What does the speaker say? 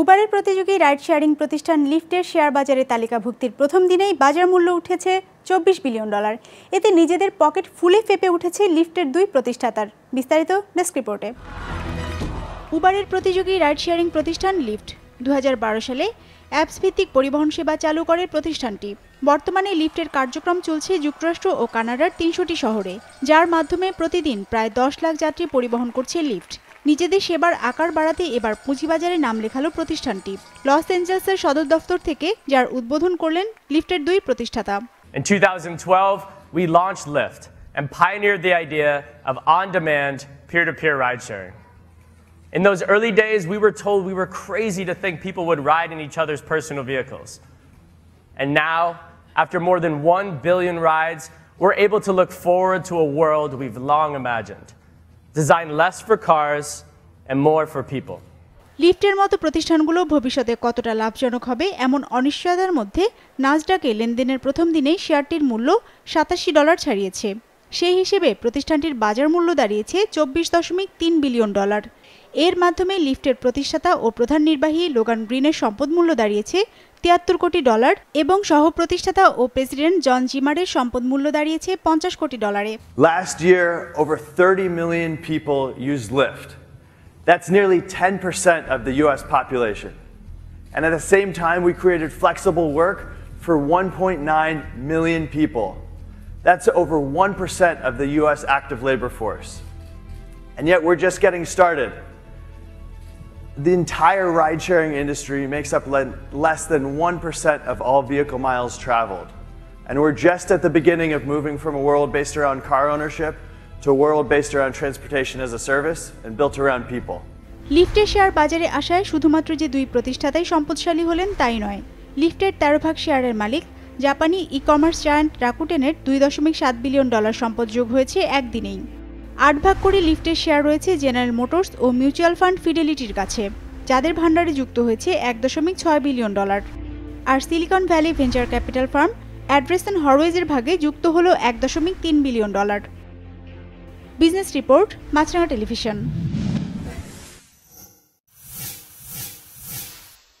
উবারের প্রতিযোগী ride sharing প্রতিষ্ঠান লিফটের শেয়ার বাজারে তালিকাভুক্তির প্রথম দিনেই বাজার মূল্য উঠেছে চব্বিশ বিলিয়ন ডলার। এতে নিজেদের পকেট ফুলে ফেপে উঠেছে লিফটের দুই প্রতিষ্ঠাতার। বিস্তারিত ডেস্ক রিপোর্টে। উবারের প্রতিযোগী রাইড শেয়ারিং প্রতিষ্ঠান লিফট দু হাজার বারো সালে অ্যাপস ভিত্তিক পরিবহন সেবা চালু করে প্রতিষ্ঠানটি। বর্তমানে লিফটের কার্যক্রম চলছে যুক্তরাষ্ট্র ও কানাডার তিনশোটি শহরে, যার মাধ্যমে প্রতিদিন প্রায় দশ লাখ যাত্রী পরিবহন করছে লিফট। নিজেদের সেবার আকার বাড়াতে এবার পুঁজিবাজারে নাম লেখালো প্রতিষ্ঠানটি লস অ্যাঞ্জেলসের সদর দফতর থেকে যার উদ্বোধন করলেন লিফটের দুই প্রতিষ্ঠাতা In 2012, we launched Lyft and pioneered the idea of on demand peer to peer ride sharing. In those early days, we were told we were crazy to think people would ride in each other's personal vehicles. And now, after more than 1 billion rides, we're able to look forward to a world we've long imagined, Designed less for cars and more for people. লিফটের মতো প্রতিষ্ঠানগুলো ভবিষ্যতে কতটা লাভজনক হবে এমন অনিশ্চয়তার মধ্যে নাজডাকে লেনদেনের প্রথম দিনেই শেয়ারটির মূল্য সাতাশি ডলার ছাড়িয়েছে সেই হিসেবে প্রতিষ্ঠানটির বাজার মূল্য দাঁড়িয়েছে চব্বিশ দশমিক তিন বিলিয়ন ডলার এর মাধ্যমে লিফটের প্রতিষ্ঠাতা ও প্রধান নির্বাহী লোগান গ্রিনের সম্পদ মূল্য দাঁড়িয়েছে তিয়াত্তর কোটি ডলার এবং সহ প্রতিষ্ঠাতা ও প্রেসিডেন্ট জন জিমারের সম্পদ মূল্য দাঁড়িয়েছে পঞ্চাশ কোটি ডলারে Last year, over 30 million people used Lyft. That's nearly 10% of the US population. And at the same time, we created flexible work for 1.9 million people. That's over 1% of the US active labor force. And yet, we're just getting started. The entire ride sharing industry makes up le- less than 1% of all vehicle miles traveled. And we're just at the beginning of moving from a world based around car ownership to a world based around transportation as a service and built around people. লিফটের share বাজারে আসায় শুধুমাত্র যে দুই প্রতিষ্ঠাতাই সম্পদশালী হলেন তাই নয় লিফটের তেরো ভাগ শেয়ারের মালিক জাপানি ই কমার্স জায়ান্ট রাকুটেনের দুই দশমিক সাত বিলিয়ন ডলার সম্পদ যোগ হয়েছে একদিনেই। আট ভাগ করে লিফটের শেয়ার রয়েছে জেনারেল মোটরস ও মিউচুয়াল ফান্ড ফিডেলিটির কাছে, যাদের ভাণ্ডারে যুক্ত হয়েছে এক দশমিক ছয় বিলিয়ন ডলার। আর Silicon Valley venture capital firm Andreessen হরওয়েজের ভাগে যুক্ত হল এক দশমিক তিন বিলিয়ন ডলার। বিজনেস রিপোর্ট, মাছরাঙা টেলিভিশন।